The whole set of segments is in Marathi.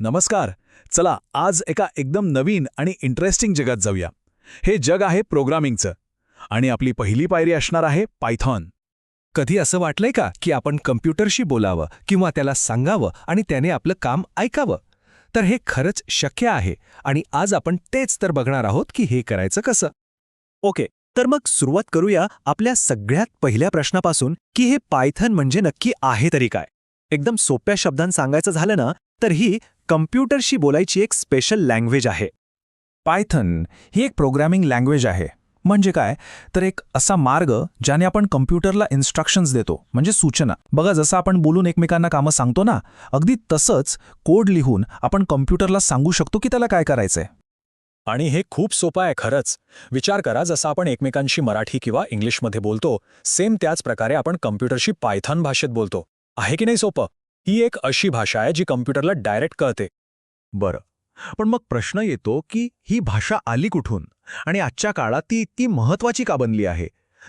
नमस्कार. चला आज एका एकदम नवीन आणि इंटरेस्टिंग जगात जाऊया. हे जग आहे प्रोग्रामिंगचं आणि आपली पहिली पायरी असणार आहे पायथॉन कधी असं वाटलंय का की आपण कम्प्युटरशी बोलावं किंवा त्याला सांगावं आणि त्याने आपलं काम ऐकावं? तर हे खरंच शक्य आहे आणि आज आपण तेच तर बघणार आहोत की हे करायचं कसं. ओके तर मग सुरुवात करूया आपल्या सगळ्यात पहिल्या प्रश्नापासून की हे पायथन म्हणजे नक्की आहे तरी काय? एकदम सोप्या शब्दांत सांगायचं झालं ना तर ही कम्प्युटरशी बोलायची एक स्पेशल लँग्वेज आहे. पायथन ही एक प्रोग्रॅमिंग लँग्वेज आहे. म्हणजे काय? तर एक असा मार्ग ज्याने आपण कम्प्युटरला इन्स्ट्रक्शन्स देतो म्हणजे सूचना. बघा जसं आपण बोलून एकमेकांना कामं सांगतो ना अगदी तसंच कोड लिहून आपण कम्प्युटरला सांगू शकतो की त्याला काय करायचंय. आणि हे खूप सोपं आहे खरंच. विचार करा जसं आपण एकमेकांशी मराठी किंवा इंग्लिशमध्ये बोलतो सेम त्याच प्रकारे आपण कम्प्युटरशी पायथन भाषेत बोलतो. आहे की नाही सोपं? ही एक अशी भाषा आहे जी कम्प्युटरला डायरेक्ट कळते. बरं. पण मग प्रश्न येतो की ही भाषा आली कुठून? आणि आजच्या काळात ती इतकी महत्वाची का बनली आहे?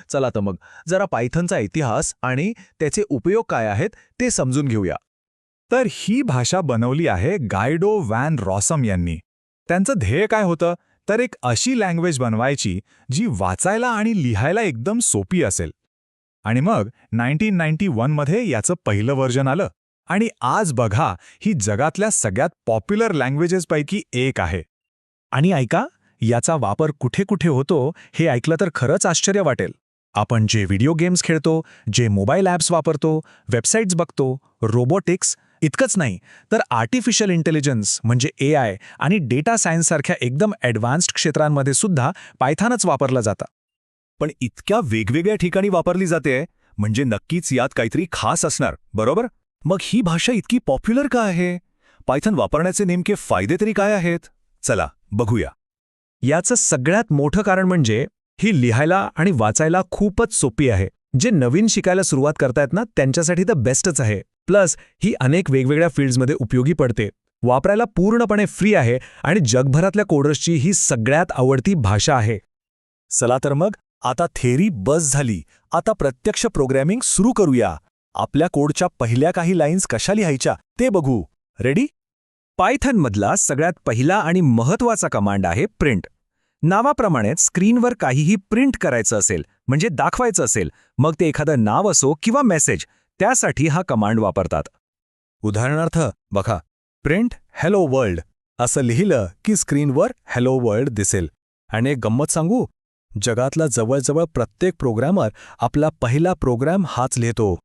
चला तर मग जरा पायथनचा इतिहास आणि त्याचे उपयोग काय आहेत ते समजून घेऊया. तर ही भाषा बनवली आहे गायडो वॅन रॉसम यांनी. त्यांचं ध्येय काय होतं? तर एक अशी लँग्वेज बनवायची जी वाचायला आणि लिहायला एकदम सोपी असेल. आणि मग नाईन्टीन नाईन्टी वनमध्ये याचं पहिलं व्हर्जन आलं. आणि आज बघा ही जगातल्या सगळ्यात पॉप्युलर लँग्वेजेसपैकी एक आहे. आणि ऐका याचा वापर कुठे कुठे होतो हे ऐकलं तर खरंच आश्चर्य वाटेल. आपण जे व्हिडिओ गेम्स खेळतो जे मोबाईल ॲप्स वापरतो वेबसाईट्स बघतो रोबोटिक्स इतकंच नाही तर आर्टिफिशियल इंटेलिजन्स म्हणजे ए आय आणि डेटा सायन्ससारख्या एकदम ॲडव्हान्स्ड क्षेत्रांमध्ये सुद्धा पायथानच वापरलं जातं. पण इतक्या वेगवेगळ्या ठिकाणी वापरली जाते म्हणजे नक्कीच यात काहीतरी खास असणार बरोबर? मग ही भाषा इतकी पॉप्युलर का आहे? पायथन वापरण्याचे नेमके फायदे तरी काय आहेत? चला बघूया. याचं सगळ्यात मोठं कारण म्हणजे ही लिहायला आणि वाचायला खूपच सोपी आहे. जे नवीन शिकायला सुरुवात करतायत ना त्यांच्यासाठी तर बेस्टच आहे. प्लस ही अनेक वेगवेगळ्या फील्ड्समध्ये उपयोगी पडते. वापरायला पूर्णपणे फ्री आहे आणि जगभरातल्या कोडर्सची ही सगळ्यात आवडती भाषा आहे. चला तर मग आता थेरी बस झाली. आता प्रत्यक्ष प्रोग्रॅमिंग सुरू करूया. आपल्या कोडच्या पहिल्या काही लाईन्स कशा लिहायच्या ते बघू. रेडी पायथनमधला सगळ्यात पहिला आणि महत्त्वाचा कमांड आहे प्रिंट. नावाप्रमाणेच स्क्रीनवर काहीही प्रिंट करायचं असेल म्हणजे दाखवायचं असेल मग ते एखादं नाव असो किंवा मेसेज त्यासाठी हा कमांड वापरतात. उदाहरणार्थ बघा प्रिंट हॅलो वर्ल्ड असं लिहिलं की स्क्रीनवर हॅलो वर्ल्ड दिसेल. आणि एक गंमत सांगू? जगातला जवळजवळ प्रत्येक प्रोग्रॅमर आपला पहिला प्रोग्रॅम हाच लिहितो.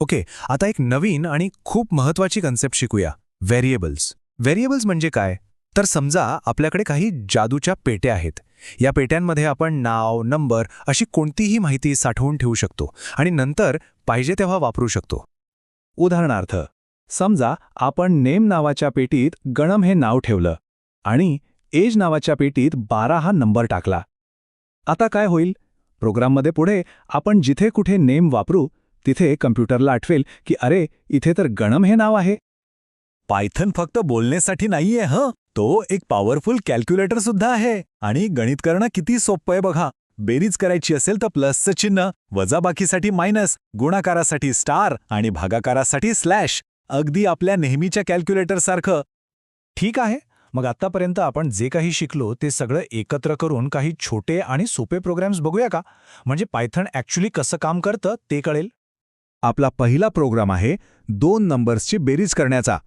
ओके आता एक नवीन आणि खूप महत्वाची कन्सेप्ट शिकूया. व्हेरिएबल्स व्हेरिएबल्स म्हणजे काय? तर समजा आपल्याकडे काही जादूच्या पेट्या आहेत. या पेट्यांमध्ये आपण नाव नंबर अशी कोणतीही माहिती साठवून ठेवू शकतो आणि नंतर पाहिजे तेव्हा वापरू शकतो. उदाहरणार्थ समजा आपण नेम नावाच्या पेटीत गणम हे नाव ठेवलं आणि एज नावाच्या पेटीत बारा हा नंबर टाकला. आता काय होईल? प्रोग्राममध्ये पुढे आपण जिथे कुठे नेम वापरू तिथे कम्प्युटरला आठवेल की अरे इथे तर गणम हे नाव आहे. पायथन फक्त बोलण्यासाठी नाहीये हं? तो एक पॉवरफुल कॅल्क्युलेटर सुद्धा आहे. आणि गणित करणं किती सोपं आहे बघा. बेरीज करायची असेल तर प्लसचं चिन्ह वजाबाकीसाठी मायनस गुणाकारासाठी स्टार आणि भागाकारासाठी स्लॅश. अगदी आपल्या नेहमीच्या कॅल्क्युलेटरसारखं ठीक आहे. मग आतापर्यंत आपण जे काही शिकलो ते सगळं एकत्र करून काही छोटे आणि सोपे प्रोग्रॅम्स बघूया का? म्हणजे पायथन ॲक्च्युली कसं काम करतं ते कळेल? आपला पहिला प्रोग्राम आहे दोन नंबर्सची बेरीज करण्याचा.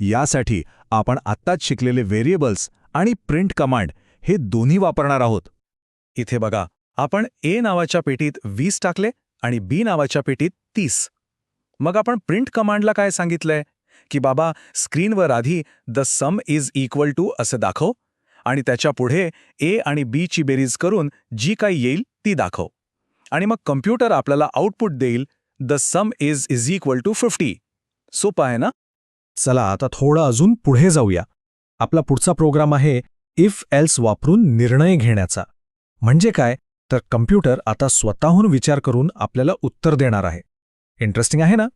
यासाठी आपण आत्ताच शिकलेले व्हेरिएबल्स आणि प्रिंट कमांड हे दोन्ही वापरणार आहोत. इथे बघा आपण ए नावाच्या पेटीत वीस टाकले आणि बी नावाच्या पेटीत तीस. मग आपण प्रिंट कमांडला काय सांगितलंय? की बाबा स्क्रीनवर आधी the sum is equal to असं दाखव आणि त्याच्या पुढे ए आणि बी ची बेरीज करून जी काही येईल ती दाखव. आणि मग कम्प्युटर आपल्याला आउटपुट देईल the sum is is equal to fifty. सोपं आहे ना? चला आता थोडं अजून पुढे जाऊया. आपला पुढचा प्रोग्राम आहे इफ एल्स वापरून निर्णय घेण्याचा. म्हणजे काय? तर कम्प्युटर आता स्वतःहून विचार करून आपल्याला उत्तर देणार आहे. इंटरेस्टिंग आहे ना?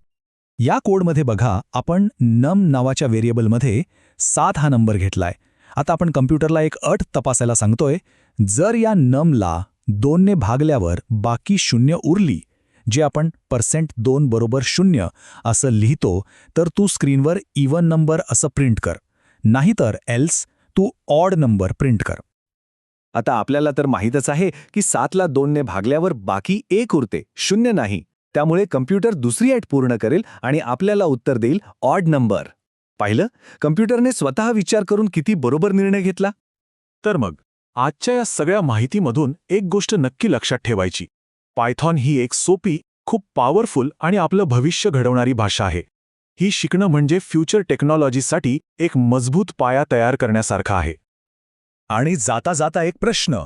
या कोडमध्ये बघा आपण नम नावाच्या व्हेरिएबलमध्ये सात हा नंबर घेतलाय. आता आपण कम्प्युटरला एक अट तपासायला सांगतोय. जर या नमला दोनने भागल्यावर बाकी शून्य उरली जे आपण पर्सेंट दोन बरोबर शून्य असं लिहितो तर तू स्क्रीनवर इवन नंबर असं प्रिंट कर. नाहीतर एल्स तू ऑड नंबर प्रिंट कर. आता आपल्याला तर माहीतच आहे की सातला दोनने भागल्यावर बाकी एक उरते शून्य नाही. त्यामुळे कम्प्युटर दुसरी ॲट पूर्ण करेल आणि आपल्याला उत्तर देईल ऑड नंबर पाहिलं? कम्प्युटरने स्वतः विचार करून किती बरोबर निर्णय घेतला? तर मग आजच्या या सगळ्या माहितीमधून एक गोष्ट नक्की लक्षात ठेवायची. पायथॉन ही एक सोपी खूप पॉवरफुल आणि आपलं भविष्य घडवणारी भाषा आहे. ही शिकणं म्हणजे फ्युचर टेक्नॉलॉजीसाठी एक मजबूत पाया तयार करण्यासारखा आहे. आणि जाता जाता एक प्रश्न.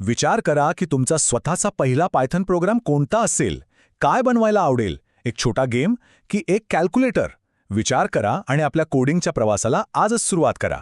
विचार करा की तुमचा स्वतःचा पहिला पायथन प्रोग्राम कोणता असेल? काय बनवायला आवडेल? एक छोटा गेम की एक कॅल्क्युलेटर? विचार करा आणि आपल्या कोडिंगच्या प्रवासाला आजच सुरुवात करा.